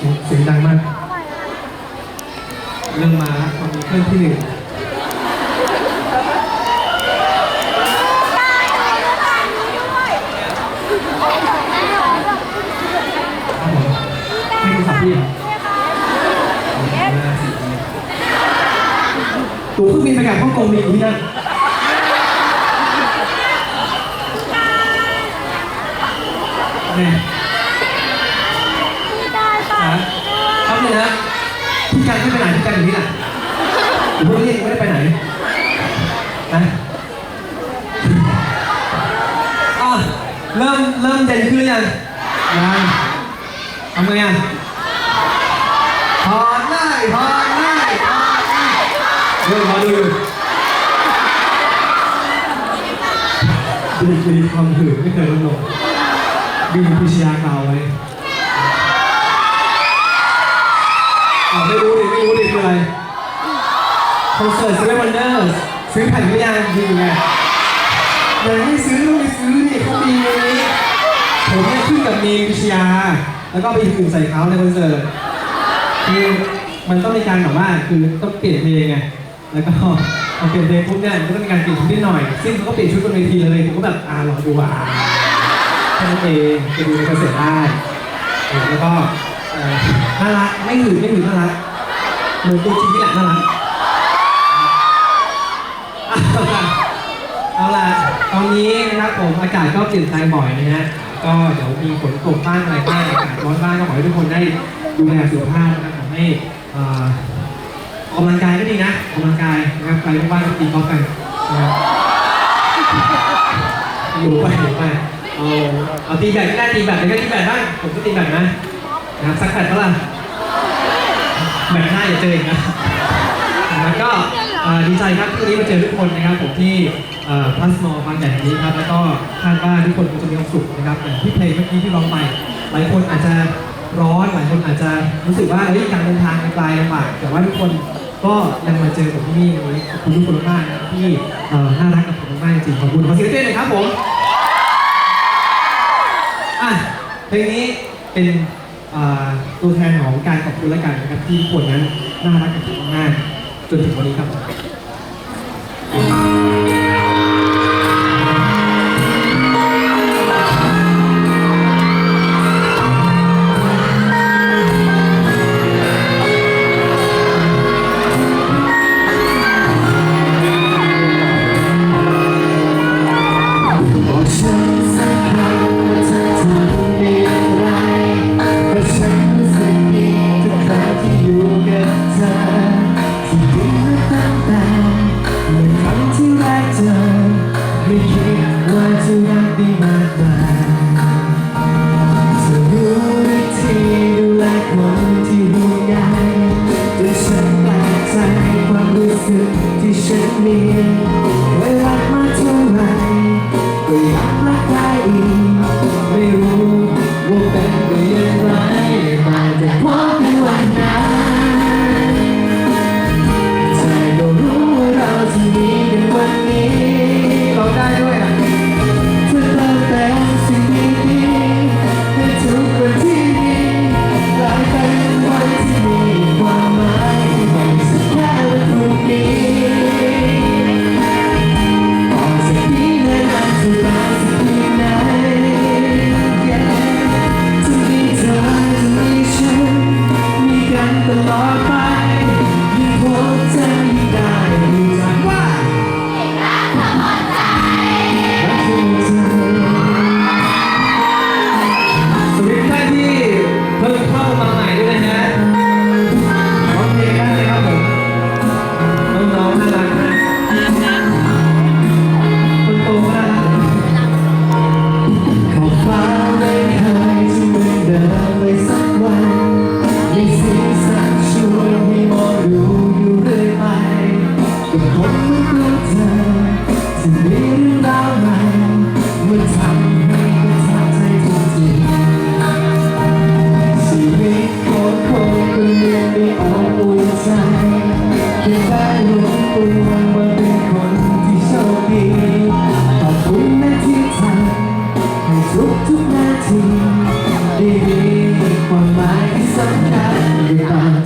เสียงดังมาก เริ่มมาตอนนี้เครื่องที่หนึ่งให้คุณสับพี่ตัวเครื่องบินไปกับฮ่องกงมีอยู่ที่นั่นแน่ ฮะครับ เลยนะพี่กันไม่ไปไหนพี่กันอยู่นี่แหละหรือว่าเรียกไม่ได้ไปไหนนะอะเริ่มเริ่มเด่นขึ้นยังยังทำไงอะถอดได้ถอดได้ถอดได้เริ่มมาดูดูดูความหื่นไม่เคยลดลงดูพิชยากล่าไว้ คอนเสิร์ตซีเรวันเดอร์ซื้อแผ่นหรือยังดีไงยังไม่ซื้อต้องไปซื้อดิเขามีในนี้ผมเนี่ยขึ้นกับมีวิชยา แล้วก็ไปอื่นใส่เขาในคอนเสิร์ตคือมันต้องมีการแบบว่าคือต้องเปลี่ยนเพลงไงแล้วก็พอเปลี่ยนเพลงปุ๊บเนี่ยมันก็ต้องมีการเปลี่ยนชุดนิดหน่อย ซึ่งเขาก็เปลี่ยนชุดบนเวทีเลยผมก็แบบอ่าลองดูอะแค่นั้นเองจะดูในคอนเสิร์ตได้แล้วก็น่ารักไม่หืนไม่หืนน่ารักเหมือนตัวจริงนี่แหละน่ารัก เอาล่ะ ตอนนี้นะครับผมอากาศก็เปลี่ยนแปลงบ่อยนะฮะ ก็เดี๋ยวมีฝนตกบ้างอะไรบ้างอากาศร้อนบ้างก็ขอให้ทุกคนได้ดูแลสุขภาพนะครับขอให้เอ่อออกกำลังกายก็ดีนะออกกำลังกายนะครับใครว่างๆก็ตีกอล์ฟกันนะครับอยู่ไปอยู่ไปเอาเอาตีแบดก็ได้ตีแบดแต่ก็ตีแบดบ้างผมก็ตีแบดนะนะครับสักแบดเท่าไหร่แบดหน้าอย่าเจออีกนะแล้วก็ ดีใจครับที่วันนี้มาเจอทุกคนนะครับผมที่พลัสมอบางแดดนี้ครับแล้วก็คาดว่าทุกคนคงจะมีความสุขนะครับอย่างที่เพลงเมื่อกี้ที่ร้องไป หลายคนอาจจะร้อนหลายคนอาจจะรู้สึกว่าเฮ้ยการเดินทางไกลลำบากแต่ว่าทุกคนก็ยังมาเจอผมที่นี่วันนี้ขอบคุณทุกคนมากนะที่น่ารักกับผมมากจริงขอบคุณขอเสียงเต้นหน่อยครับผมอะเพลงนี้เป็นตัวแทนของการขอบคุณและกันนะครับที่ทุกคนนั้นน่ารักกับผมมาก จนถึงวันนี้ครับ Mom! ทุกนาทีดีมีความหมายที่สำคัญ